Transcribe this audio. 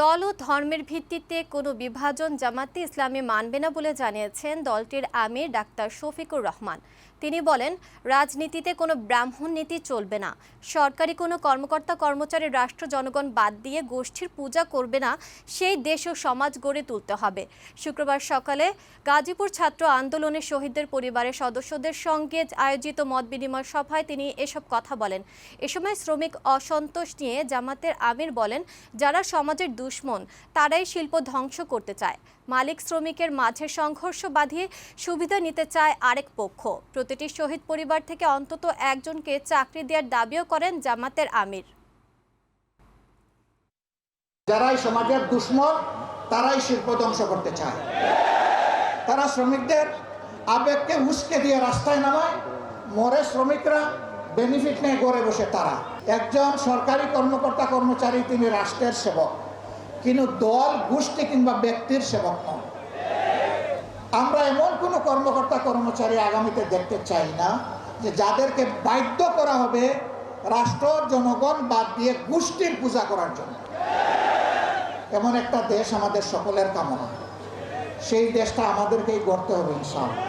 দল ও ধর্মের ভিত্তিতে কোনো বিভাজন জামাতে ইসলামী মানবে না বলে জানিয়েছেন দলটির আমির ডাক্তার শফিকুর রহমান। তিনি বলেন, রাজনীতিতে কোনো ব্রাহ্মণ নীতি চলবে না। সরকারি কোনো কর্মকর্তা, কর্মচারী, রাষ্ট্র, জনগণ বাদ দিয়ে গোষ্ঠীর পূজা করবে না, সেই দেশ ও সমাজ গড়ে তুলতে হবে। শুক্রবার সকালে গাজীপুর ছাত্র আন্দোলনের শহীদদের পরিবারের সদস্যদের সঙ্গে আয়োজিত মত বিনিময় সভায় তিনি এসব কথা বলেন। এ সময় শ্রমিক অসন্তোষ নিয়ে জামাতের আমির বলেন, যারা সমাজের দুশ্মন, তারাই শিল্প ধ্বংস করতে চায়। মালিক শ্রমিকের মাঝে সংঘর্ষ বাঁধিয়ে সুবিধা নিতে চায় আরেক পক্ষ। প্রতিটি শহীদ পরিবার থেকে অন্তত একজনকে চাকরি দেওয়ার দাবিও করেন জামাতের আমির। যারাই সমাজের দুশ্মন, তারাই শিল্প ধ্বংস করতে চায়। তারা শ্রমিকদের আবেগকে উস্কে দিয়ে রাস্তায় নামায়, মরে শ্রমিকরা বেনিফিট নিয়ে গড়ে বসে তারা। একজন সরকারি কর্মকর্তা কর্মচারী, তিনি রাষ্ট্রের সেবক। কিন্তু দল, গোষ্ঠী কিংবা ব্যক্তির সেবক আমরা এমন কোনো কর্মকর্তা, কর্মচারী আগামীতে দেখতে চাই না যে যাদেরকে বাধ্য করা হবে রাষ্ট্র জনগণ বাদ দিয়ে গোষ্ঠীর পূজা করার জন্য। এমন একটা দেশ আমাদের সকলের কামনা। সেই দেশটা আমাদেরকেই গড়তে হবে ইনশাআল্লাহ।